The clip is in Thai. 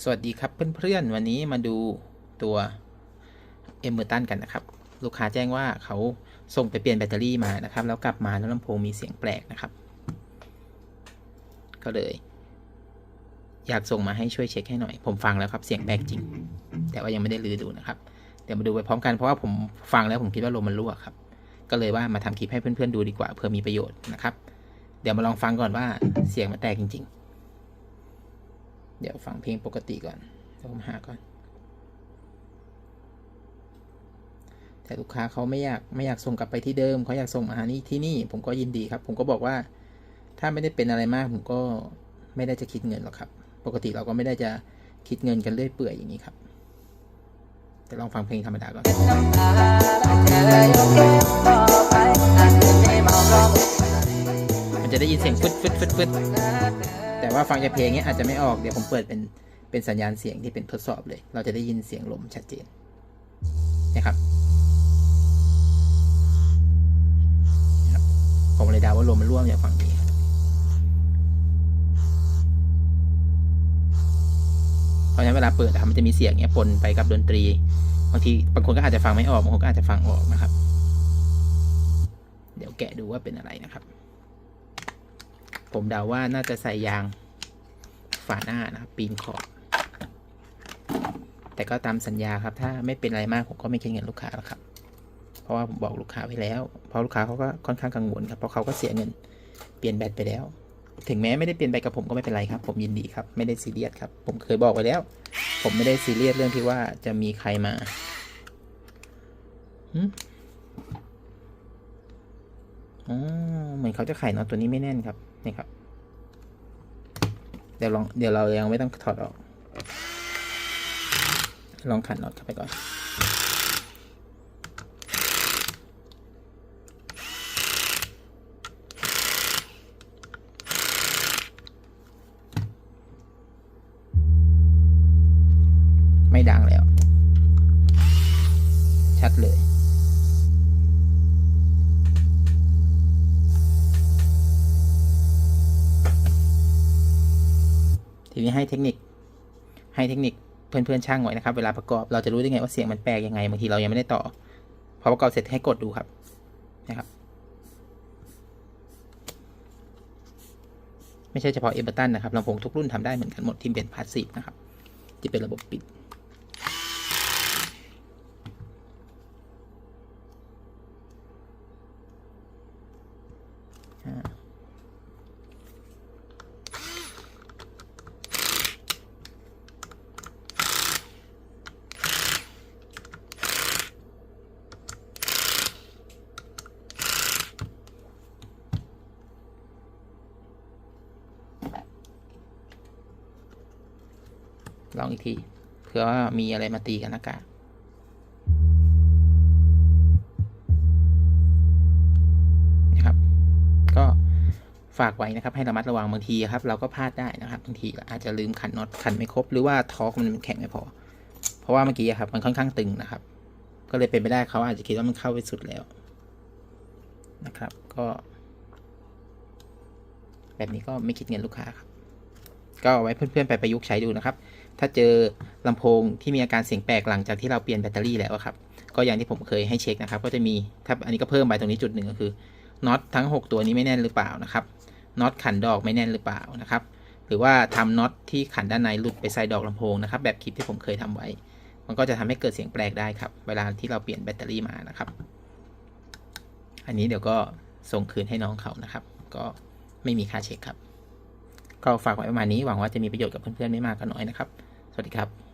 สวัสดีครับเพื่อนๆ วันนี้มาดูตัวเอมเบอร์ตันกันนะครับ ลูกค้าแจ้งว่าเขาส่งไปเปลี่ยนแบตเตอรี่มานะครับ แล้วกลับมาแล้วลำโพงมีเสียงแปลกนะครับ ก็เลย อยากส่งมาให้ช่วยเช็คให้หน่อย ผมฟังแล้วครับเสียงแปลกจริง แต่ว่ายังไม่ได้ลือดูนะครับ เดี๋ยวมาดูไปพร้อมกันเพราะว่าผมฟังแล้วผมคิดว่าลมมันรั่วครับ ก็เลยว่ามาทำคลิปให้เพื่อนๆดูดีกว่าเพื่อมีประโยชน์นะครับ เดี๋ยวมาลองฟังก่อนว่าเสียงมันแตกจริง ๆ เดี๋ยวฟังเพลงปกติก่อนเดี๋ยวผมหาก่อน แต่ลูกค้าเขาไม่อยากไม่อยากส่งกลับไปที่เดิมเขาอยากส่งมาหานี่ที่นี่ ผมก็ยินดีครับ ผมก็บอกว่า ถ้าไม่ได้เป็นอะไรมาก ผมก็ไม่ได้จะคิดเงินหรอกครับ ปกติเราก็ไม่ได้จะคิดเงินกันเรื่อยเปื่อยอย่างนี้ครับจะลองฟังเพลงธรรมดาก่อนมันจะได้ยินเสียงฟึดฟึดฟึดฟึด แต่ว่าฟังจากเพลงเนี้ยอาจจะไม่ออก เดี๋ยวผมเปิดเป็นเป็นสัญญาณเสียงที่เป็นทดสอบเลย เราจะได้ยินเสียงลมชัดเจนนะครับผมเลยดาว่าลมมันร่วมจากฝั่งนี้เพราะฉะนั้นเวลาเปิดอะมันจะมีเสียงเนี้ยปนไปกับดนตรีบางทีบางคนก็อาจจะฟังไม่ออกบางคนก็อาจจะฟังออกนะครับ เดี๋ยวแกะดูว่าเป็นอะไรนะครับ ผมเดาว่าน่าจะใส่ยางฝาหน้านะครับปีนขอบ แต่ก็ตามสัญญาครับ ถ้าไม่เป็นอะไรมากผมก็ไม่คิดเงินลูกค้าแล้วครับ เพราะว่าผมบอกลูกค้าไว้แล้ว เพราะลูกค้าเขาก็ค่อนข้างกังวลครับ เพราะเขาก็เสียเงินเปลี่ยนแบตไปแล้ว ถึงแม้ไม่ได้เปลี่ยนแบตกับผมก็ไม่เป็นไรครับ ผมยินดีครับ ไม่ได้ซีเรียสครับ ผมเคยบอกไว้แล้ว ผมไม่ได้ซีเรียสเรื่องที่ว่าจะมีใครมา อ๋อเหมือนเขาจะไขน็อตตัวนี้ไม่แน่นครับ นี่ครับ เดี๋ยวลอง เดี๋ยวเรายังไม่ต้องถอดออก ลองขันน็อตเข้าไปก่อน ไม่ดังแล้ว นี้ให้เทคนิค ให้เทคนิคเพื่อนๆช่างไว้นะครับ เวลาประกอบเราจะรู้ได้ไงว่าเสียงมันแปลกยังไงบางทีเรายังไม่ได้ต่อ พอประกอบเสร็จให้กดดูครับนะครับ ไม่ใช่เฉพาะเอเบอร์ตันนะครับลำโพงทุกรุ่นทำได้เหมือนกันหมดที่เป็นพาสซีฟนะครับที่เป็นระบบปิดอ่า ลองอีกทีเผื่อว่ามีอะไรมาตีกันอากาศนะครับ ก็ฝากไว้นะครับ ให้ระมัดระวังบางทีครับ เราก็พลาดได้นะครับบางทีอาจจะลืมขันน็อตขันไม่ครบหรือว่าทอร์กมันแข็งไม่พอ เพราะว่าเมื่อกี้ครับ มันค่อนข้างตึงนะครับ ก็เลยเป็นไปได้เขาอาจจะคิดว่ามันเข้าไปสุดแล้วนะครับ ก็ แบบนี้ก็ไม่คิดเงินลูกค้าครับ ก็เอาไว้เพื่อนๆไปประยุกต์ใช้ดูนะครับ ถ้าเจอลำโพงที่มีอาการเสียงแปลกหลังจากที่เราเปลี่ยนแบตเตอรี่แล้วครับ ก็อย่างที่ผมเคยให้เช็คนะครับ ก็จะมีถ้าอันนี้ก็เพิ่มไปตรงนี้จุดหนึ่งก็คือน็อตทั้ง 6 ตัวนี้ไม่แน่นหรือเปล่านะครับน็อตขันดอกไม่แน่นหรือเปล่านะครับ หรือว่าทำน็อตที่ขันด้านในหลุดไปใส่ดอกลำโพงนะครับ แบบคลิปที่ผมเคยทำไว้ มันก็จะทำให้เกิดเสียงแปลกได้ครับ เวลาที่เราเปลี่ยนแบตเตอรี่มานะครับ อันนี้เดี๋ยวก็ส่งคืนให้น้องเขานะครับ ก็ไม่มีค่าเช็คครับ ก็ฝากไว้ประมาณนี้หวังว่าจะมีประโยชน์กับเพื่อนๆไม่มากก็น้อยนะครับ สวัสดีครับ